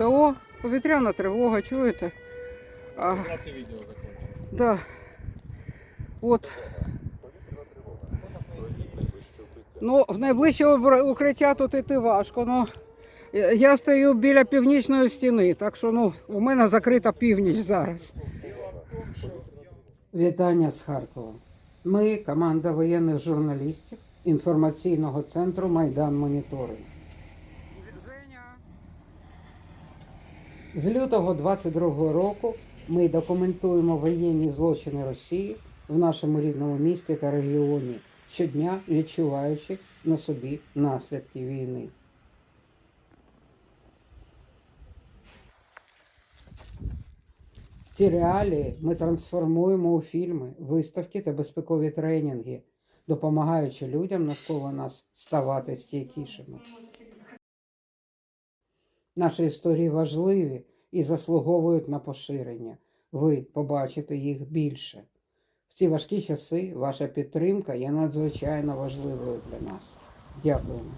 ПСО, повітряна тривога, чуєте? А, У нас і відео закончено. да. От. Ну, в найближче укриття тут іти важко. Ну, я стою біля північної стіни, так що ну, у мене закрита північ зараз. Вітання з Харкова. Ми команда воєнних журналістів інформаційного центру Майдан Моніторинг. З лютого 22 року ми документуємо воєнні злочини Росії в нашому рідному місті та регіоні, щодня відчуваючи на собі наслідки війни. Ці реалії ми трансформуємо у фільми, виставки та безпекові тренінги, допомагаючи людям навколо нас ставати стійкішими. Наші історії важливі і заслуговують на поширення. Ви побачите їх більше. В ці важкі часи ваша підтримка є надзвичайно важливою для нас. Дякуємо.